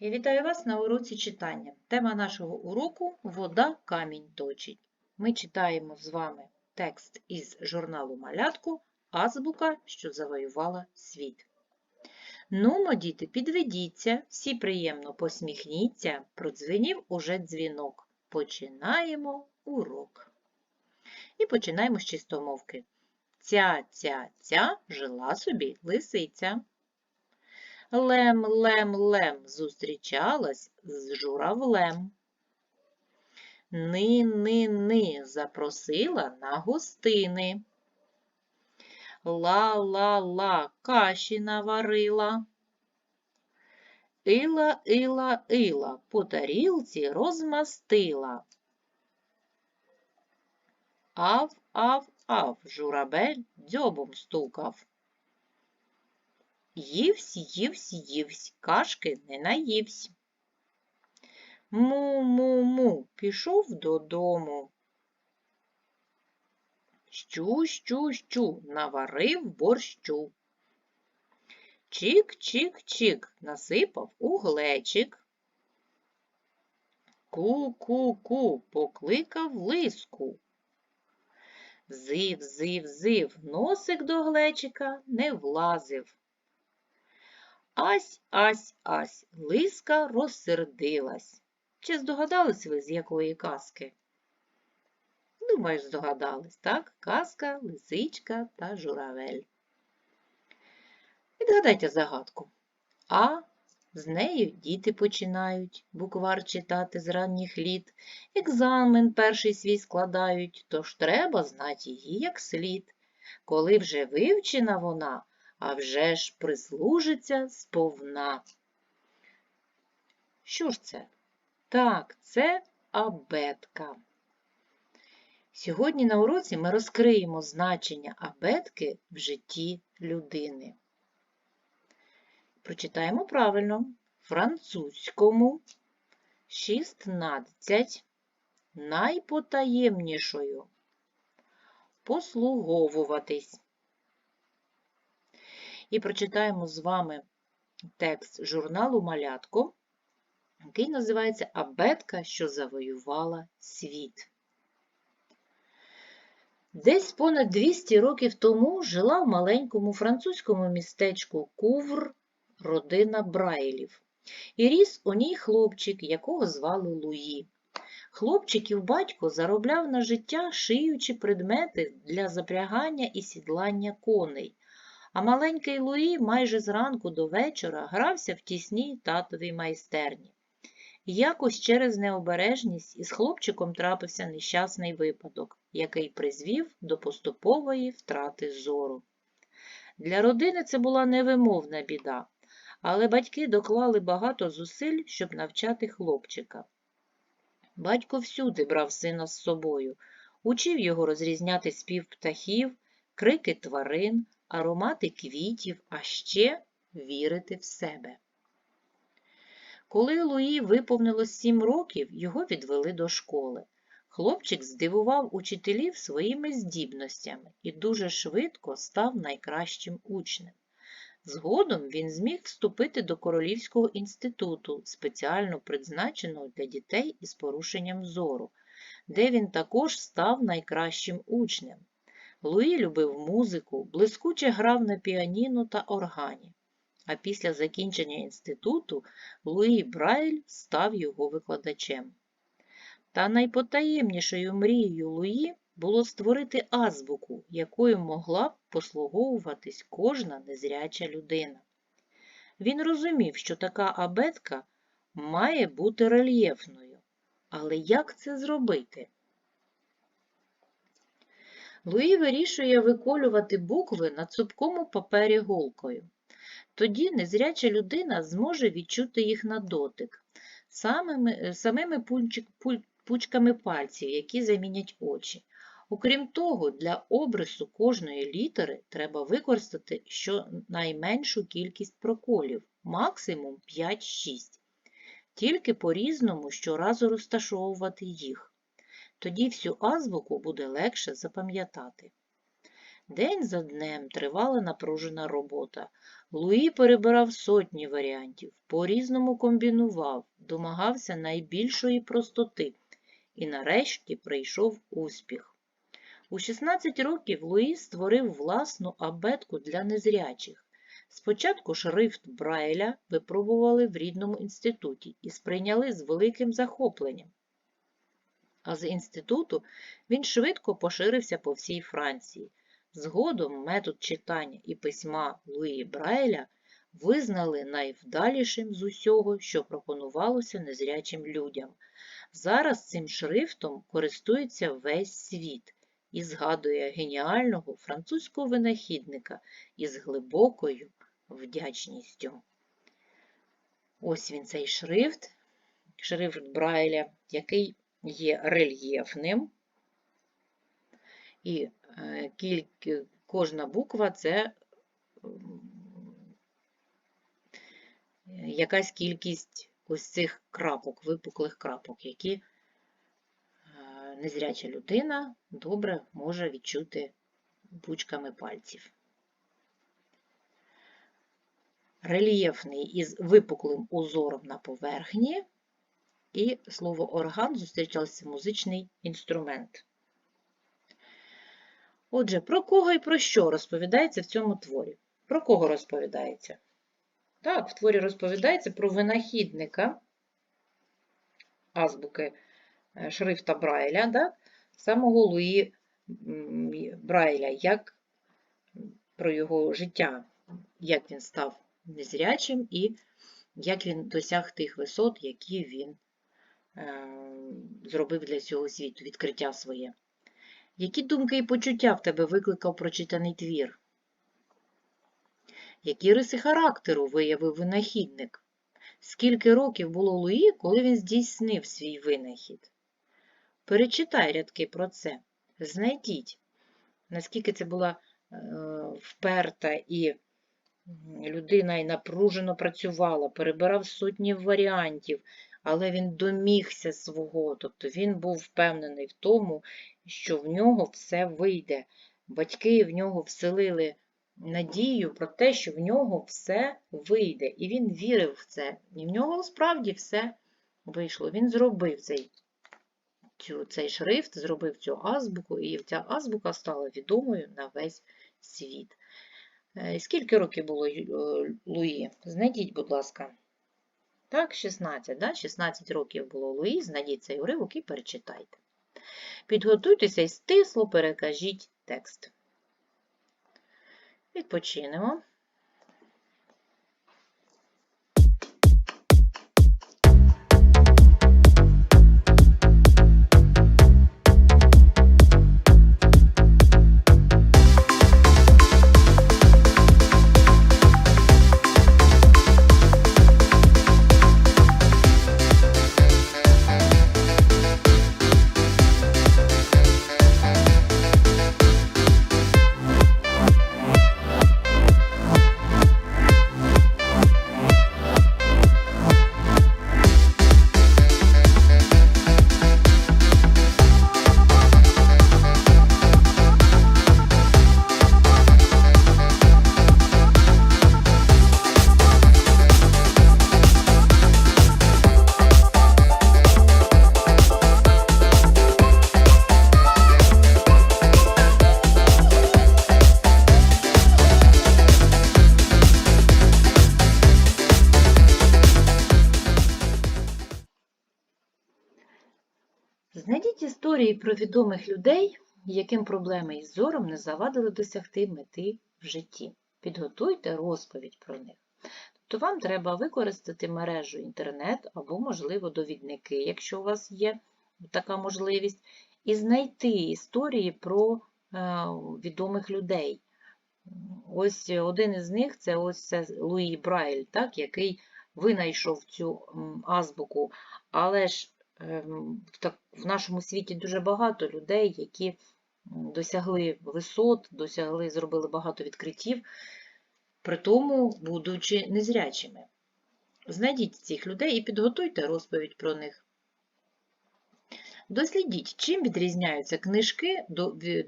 Я вітаю вас на уроці читання. Тема нашого уроку Вода камінь точить. Ми читаємо з вами текст із журналу Малятку Азбука, що завоювала світ. Нумо, діти, підведіться, всі приємно посміхніться, продзвенів уже дзвінок. Починаємо урок. І починаємо з чистомовки. Ця, ця, ця жила собі лисиця. Лем, лем, лем зустрічалась з журавлем. Ни, ни, ни запросила на гостини. Ла, ла, ла каші наварила. Ила, ила, ила по тарілці розмастила. Ав, ав, ав, журавель дзьобом стукав. Ївсь, ївсь, ївсь, кашки не наївсь. Му-му-му, пішов додому. Щу, щу, щу, наварив борщу. Чик-чик-чик, насипав у глечик. Ку-ку-ку, покликав лиску. Зив, зив, зив, носик до глечика не влазив. Ась, ась, ась, лиска розсердилась. Чи здогадались ви, з якої казки? Думаю, здогадались, так? Казка, лисичка та журавель. Відгадайте загадку. А з нею діти починають буквар читати з ранніх літ, екзамен перший свій складають, тож треба знати її як слід. Коли вже вивчена вона, а вже ж прислужиться сповна. Що ж це? Так, це абетка. Сьогодні на уроці ми розкриємо значення абетки в житті людини. Прочитаємо правильно. Французькому 16 найпотаємнішою послуговуватись. І прочитаємо з вами текст журналу Малятко, який називається Абетка, що завоювала світ. Десь понад 200 років тому жила в маленькому французькому містечку Кувр родина Брайлів. І ріс у ній хлопчик, якого звали Луї. Хлопчиків батько заробляв на життя, шиючи предмети для запрягання і сідлання коней. А маленький Луї майже зранку до вечора грався в тісній татовій майстерні. Якось через необережність із хлопчиком трапився нещасний випадок, який призвів до поступової втрати зору. Для родини це була невимовна біда, але батьки доклали багато зусиль, щоб навчати хлопчика. Батько всюди брав сина з собою, учив його розрізняти спів птахів, крики тварин, аромати квітів, а ще вірити в себе. Коли Луї виповнилось сім років, його відвели до школи. Хлопчик здивував учителів своїми здібностями і дуже швидко став найкращим учнем. Згодом він зміг вступити до Королівського інституту, спеціально призначеного для дітей із порушенням зору, де він також став найкращим учнем. Луї любив музику, блискуче грав на піаніно та органі. А після закінчення інституту Луї Брайль став його викладачем. Та найпотаємнішою мрією Луї було створити азбуку, якою могла б послуговуватись кожна незряча людина. Він розумів, що така абетка має бути рельєфною. Але як це зробити? Луї вирішує виколювати букви на цупкому папері голкою. Тоді незряча людина зможе відчути їх на дотик самими, самими пунчик, пучками пальців, які замінять очі. Окрім того, для обрису кожної літери треба використати щонайменшу кількість проколів, максимум 5-6. Тільки по-різному щоразу розташовувати їх. Тоді всю азбуку буде легше запам'ятати. День за днем тривала напружена робота. Луї перебирав сотні варіантів, по-різному комбінував, домагався найбільшої простоти і нарешті прийшов успіх. У 16 років Луї створив власну абетку для незрячих. Спочатку шрифт Брайля випробували в рідному інституті і сприйняли з великим захопленням. А з інституту він швидко поширився по всій Франції. Згодом метод читання і письма Луї Брайля визнали найвдалішим з усього, що пропонувалося незрячим людям. Зараз цим шрифтом користується весь світ і згадує геніального французького винахідника із глибокою вдячністю. Ось він цей шрифт, шрифт Брайля, який є рельєфним. І е, кожна буква це якась кількість ось цих крапок, випуклих крапок, які е, незряча людина добре може відчути бучками пальців. Рельєфний із випуклим узором на поверхні, і слово орган зустрічався музичний інструмент. Отже, про кого і про що розповідається в цьому творі? Про кого розповідається? Так, в творі розповідається про винахідника азбуки е, шрифта Брайля, да? самого Луї Брайля, як про його життя, як він став незрячим і як він досяг тих висот, які він зробив для цього світу, відкриття своє. Які думки і почуття в тебе викликав прочитаний твір? Які риси характеру виявив винахідник? Скільки років було Луї, коли він здійснив свій винахід? Перечитай рядки про це. Знайдіть, наскільки це була е, вперта і людина і напружено працювала, перебирав сотні варіантів, але він домігся свого, тобто він був впевнений в тому, що в нього все вийде. Батьки в нього вселили надію про те, що в нього все вийде. І він вірив в це. І в нього справді все вийшло. Він зробив цей, цю, цей шрифт, зробив цю азбуку, і ця азбука стала відомою на весь світ. Е, Скільки років було е, Луї? Знайдіть, будь ласка. Так, 16, да? 16 років було Луї, знайдіть цей уривок і перечитайте. Підготуйтеся і стисло перекажіть текст. Відпочинемо. Історії про відомих людей, яким проблеми із зором не завадили досягти мети в житті. Підготуйте розповідь про них. Тобто вам треба використати мережу інтернет або, можливо, довідники, якщо у вас є така можливість, і знайти історії про е, відомих людей. Ось один із них це ось це Луї Брайль, так, який винайшов цю азбуку. Але ж так- в нашому світі дуже багато людей, які досягли висот, досягли, зробили багато відкриттів, при тому будучи незрячими. Знайдіть цих людей і підготуйте розповідь про них. Дослідіть, чим відрізняються книжки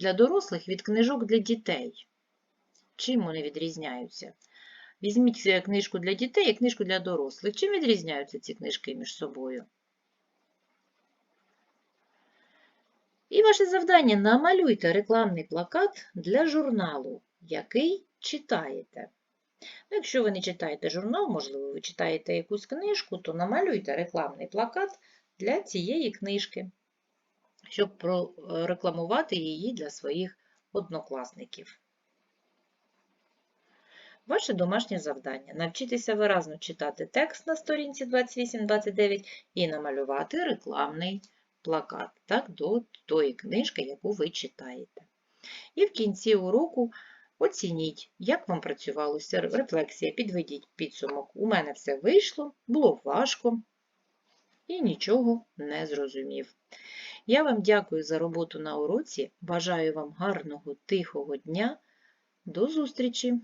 для дорослих від книжок для дітей. Чим вони відрізняються? Візьміть е, книжку для дітей і книжку для дорослих. Чим відрізняються ці книжки між собою? І ваше завдання намалюйте рекламний плакат для журналу, який читаєте. Ну, якщо ви не читаєте журнал, можливо, ви читаєте якусь книжку, то намалюйте рекламний плакат для цієї книжки, щоб прорекламувати її для своїх однокласників. Ваше домашнє завдання навчитися виразно читати текст на сторінці 28-29 і намалювати рекламний плакат так, до тої книжки, яку ви читаєте. І в кінці уроку оцініть, як вам працювалося рефлексія, підведіть підсумок. У мене все вийшло, було важко і нічого не зрозумів. Я вам дякую за роботу на уроці, бажаю вам гарного, тихого дня. До зустрічі!